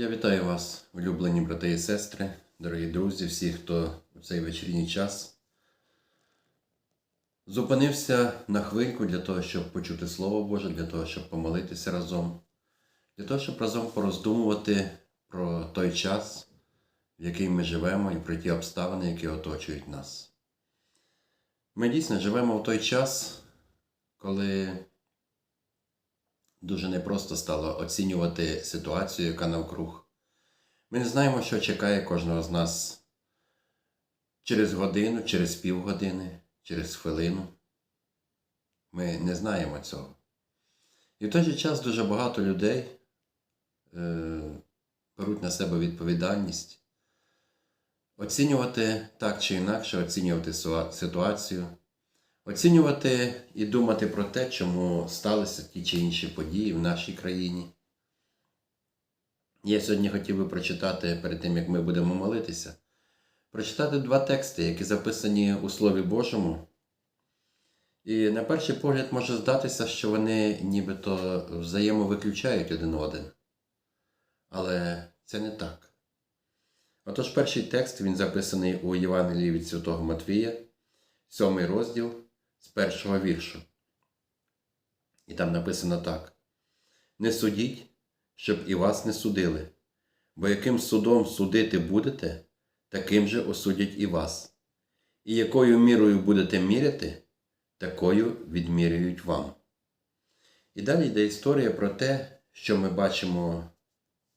Я вітаю вас, улюблені брати і сестри, дорогі друзі, всі, хто у цей вечірній час зупинився на хвильку для того, щоб почути Слово Боже, для того, щоб помолитися разом, для того, щоб разом пороздумувати про той час, в який ми живемо, і про ті обставини, які оточують нас. Ми дійсно живемо в той час, коли дуже непросто стало оцінювати ситуацію, яка навкруг. Ми не знаємо, що чекає кожного з нас через годину, через півгодини, через хвилину. Ми не знаємо цього. І в той же час дуже багато людей е, беруть на себе відповідальність оцінювати так чи інакше, оцінювати ситуацію, оцінювати і думати про те, чому сталися ті чи інші події в нашій країні. Я сьогодні хотів би прочитати перед тим, як ми будемо молитися, прочитати два тексти, які записані у Слові Божому. І на перший погляд може здатися, що вони нібито взаємовиключають один один. Але це не так. Отож, перший текст він записаний у Євангелії від Святого Матвія, сьомий розділ з першого віршу. І там написано так: Не судіть, щоб і вас не судили, бо яким судом судити будете, таким же осудять і вас. І якою мірою будете міряти, такою відмірюють вам. І далі йде історія про те, що ми бачимо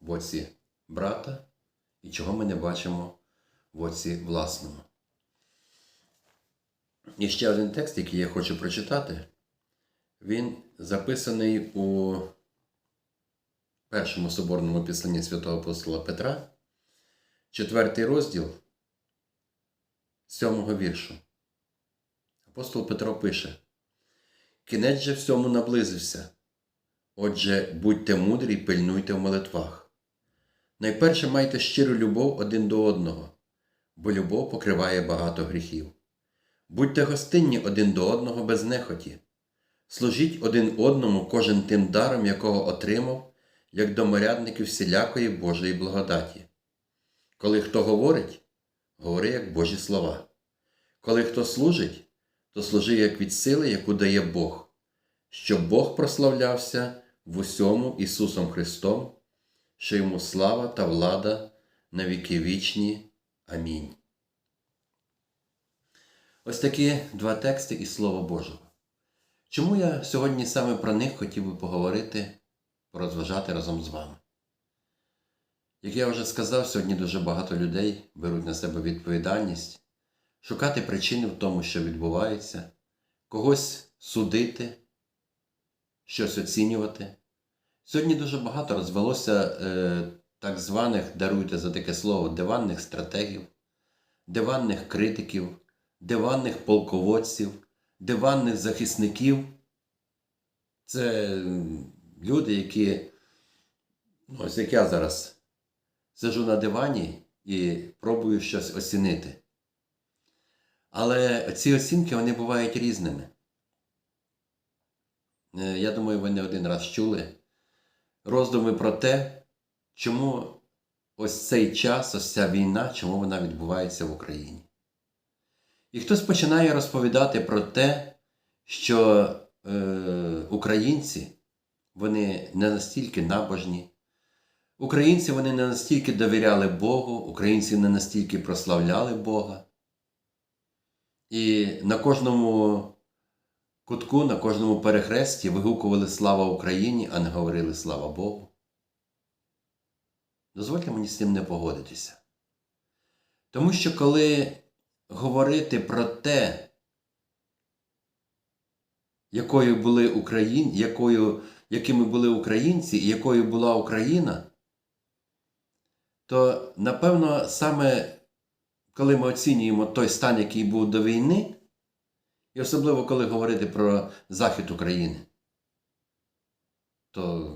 в оці брата і чого ми не бачимо в оці власному. І ще один текст, який я хочу прочитати, він записаний у першому соборному післанні святого апостола Петра, четвертий розділ сьомого віршу. Апостол Петро пише: Кінець же всьому наблизився. Отже, будьте мудрі пильнуйте в молитвах. Найперше майте щиру любов один до одного, бо любов покриває багато гріхів. Будьте гостинні один до одного без нехоті. Служіть один одному кожен тим даром, якого отримав, як доморядники всілякої Божої благодаті. Коли хто говорить, говори як Божі слова. Коли хто служить, то служи як від сили, яку дає Бог, щоб Бог прославлявся в усьому Ісусом Христом, що йому слава та влада на віки вічні. Амінь. Ось такі два тексти із Слова Божого. Чому я сьогодні саме про них хотів би поговорити, порозважати разом з вами? Як я вже сказав, сьогодні дуже багато людей беруть на себе відповідальність шукати причини в тому, що відбувається, когось судити, щось оцінювати. Сьогодні дуже багато розвелося е, так званих, даруйте за таке слово, диванних стратегів, диванних критиків, диванних полководців, диванних захисників. Це люди, які, ну, ось як я зараз сижу на дивані і пробую щось оцінити. Але ці оцінки вони бувають різними. Е, Я думаю, ви не один раз чули роздуми про те, чому ось цей час, ось ця війна, чому вона відбувається в Україні. І хтось починає розповідати про те, що е, українці вони не настільки набожні, українці вони не настільки довіряли Богу, українці не настільки прославляли Бога. І на кожному кутку, на кожному перехресті вигукували Слава Україні, а не говорили Слава Богу. Дозвольте мені з цим не погодитися. Тому що коли говорити про те, якою були Україн, якою, якими були українці і якою була Україна, то напевно саме коли ми оцінюємо той стан, який був до війни, і особливо коли говорити про захід України, то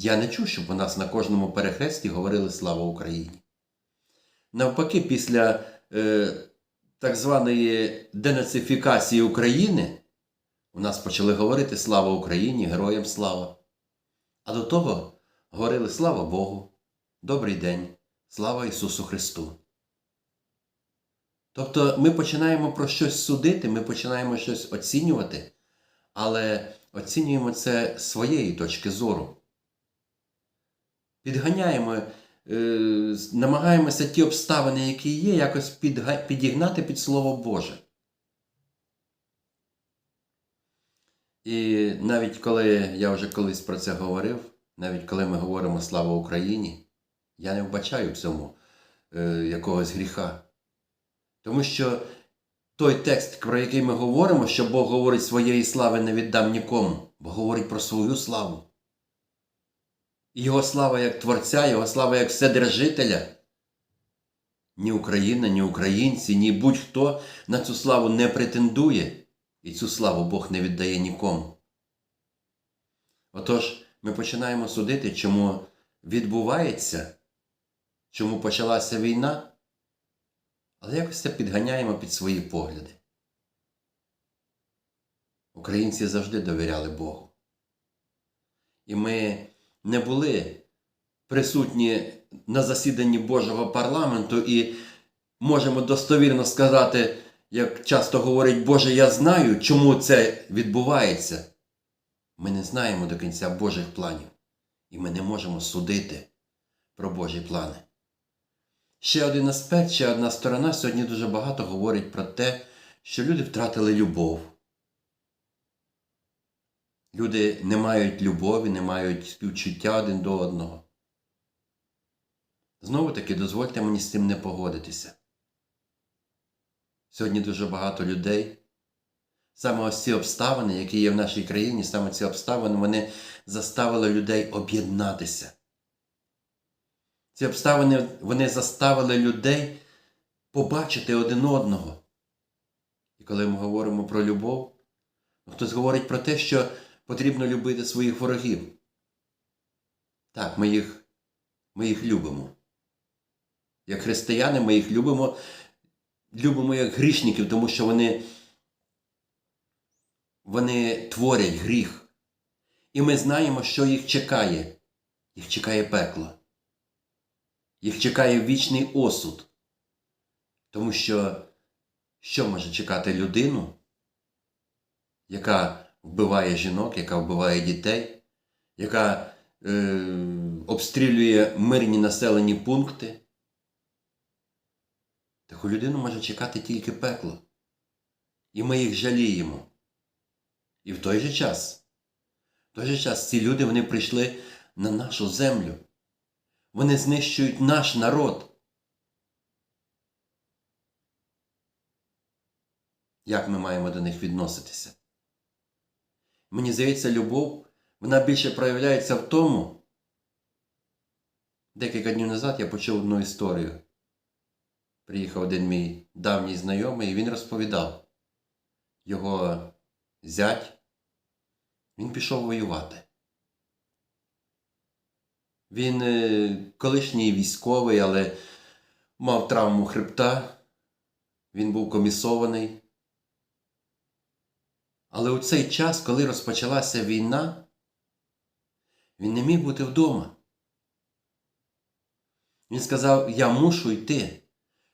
я не чув, щоб у нас на кожному перехресті говорили Слава Україні. Навпаки, після е, так званої денацифікації України у нас почали говорити Слава Україні, Героям слава. А до того говорили Слава Богу, Добрий день, слава Ісусу Христу. Тобто ми починаємо про щось судити, ми починаємо щось оцінювати, але оцінюємо це своєї точки зору. Підганяємо, намагаємося ті обставини, які є, якось підігнати під Слово Боже. І навіть коли я вже колись про це говорив, навіть коли ми говоримо Слава Україні, я не вбачаю в цьому е, якогось гріха. Тому що той текст, про який ми говоримо, що Бог говорить своєї слави не віддам нікому, бо говорить про свою славу. Його слава як Творця, Його слава як Вседержителя. Ні Україна, ні українці, ні будь-хто на цю славу не претендує, і цю славу Бог не віддає нікому. Отож, ми починаємо судити, чому відбувається, чому почалася війна, але якось це підганяємо під свої погляди. Українці завжди довіряли Богу. І ми не були присутні на засіданні Божого парламенту і можемо достовірно сказати, як часто говорить Боже, я знаю, чому це відбувається. Ми не знаємо до кінця Божих планів, і ми не можемо судити про Божі плани. Ще один аспект, ще одна сторона сьогодні дуже багато говорить про те, що люди втратили любов. Люди не мають любові, не мають співчуття один до одного. Знову таки, дозвольте мені з цим не погодитися. Сьогодні дуже багато людей. Саме ось ці обставини, які є в нашій країні, саме ці обставини, вони заставили людей об'єднатися. Ці обставини вони заставили людей побачити один одного. І коли ми говоримо про любов, хтось говорить про те, що потрібно любити своїх ворогів. Так, ми їх, ми їх любимо. Як християни, ми їх любимо, любимо як грішників, тому що вони, вони творять гріх. І ми знаємо, що їх чекає. Їх чекає пекло. Їх чекає вічний осуд. Тому що що може чекати людину, яка вбиває жінок, яка вбиває дітей, яка е, обстрілює мирні населені пункти? Таку людину може чекати тільки пекло. І ми їх жаліємо. І в той же час, в той же час ці люди вони прийшли на нашу землю. Вони знищують наш народ. Як ми маємо до них відноситися? Мені здається, любов, вона більше проявляється в тому. Декілька днів назад я почув одну історію. Приїхав один мій давній знайомий, і він розповідав, його зять, він пішов воювати. Він е, колишній військовий, але мав травму хребта, він був комісований. Але у цей час, коли розпочалася війна, він не міг бути вдома. Він сказав: Я мушу йти,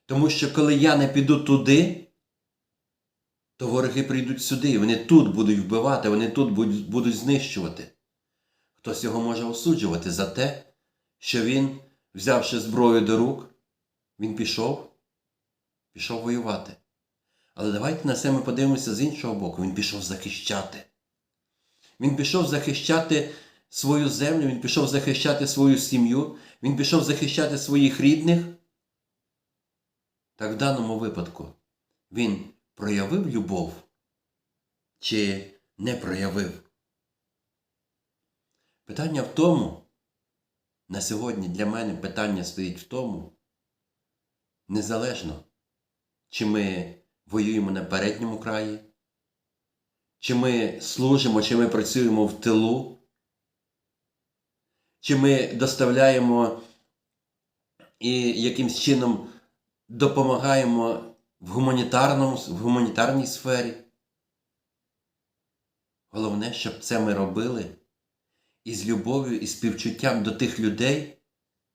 тому що коли я не піду туди, то вороги прийдуть сюди, і вони тут будуть вбивати, вони тут будуть, знищувати. Хтось його може осуджувати за те, що він, взявши зброю до рук, він пішов, пішов воювати. Але давайте на це ми подивимося з іншого боку. Він пішов захищати. Він пішов захищати свою землю, він пішов захищати свою сім'ю, він пішов захищати своїх рідних. Так в даному випадку він проявив любов чи не проявив? Питання в тому, на сьогодні для мене питання стоїть в тому, незалежно, чи ми воюємо на передньому краї, чи ми служимо, чи ми працюємо в тилу, чи ми доставляємо і якимсь чином допомагаємо в, гуманітарному, в гуманітарній сфері. Головне, щоб це ми робили із любов'ю і співчуттям до тих людей,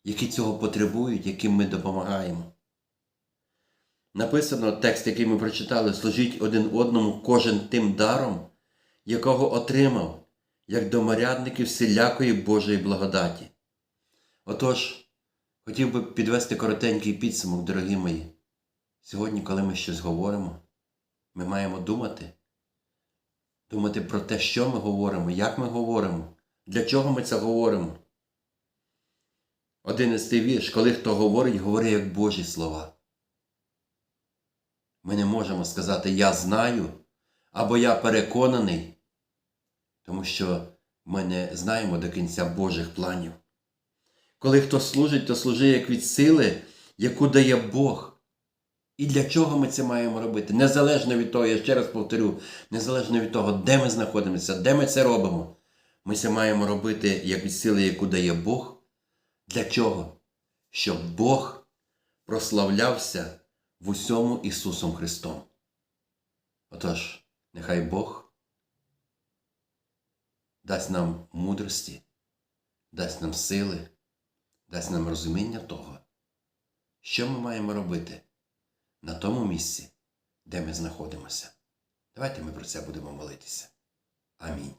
які цього потребують, яким ми допомагаємо. Написано текст, який ми прочитали, служіть один одному кожен тим даром, якого отримав, як доморядники всілякої Божої благодаті. Отож, хотів би підвести коротенький підсумок, дорогі мої. Сьогодні, коли ми щось говоримо, ми маємо думати, думати про те, що ми говоримо, як ми говоримо, для чого ми це говоримо. Одинадцятий вірш, коли хто говорить, говорить як Божі слова. Ми не можемо сказати Я знаю або я переконаний, тому що ми не знаємо до кінця Божих планів. Коли хто служить, то служить як від сили, яку дає Бог. І для чого ми це маємо робити? Незалежно від того, я ще раз повторю, незалежно від того, де ми знаходимося, де ми це робимо, ми це маємо робити як від сили, яку дає Бог. Для чого? Щоб Бог прославлявся в усьому Ісусом Христом. Отож, нехай Бог дасть нам мудрості, дасть нам сили, дасть нам розуміння того, що ми маємо робити на тому місці, де ми знаходимося. Давайте ми про це будемо молитися. Амінь.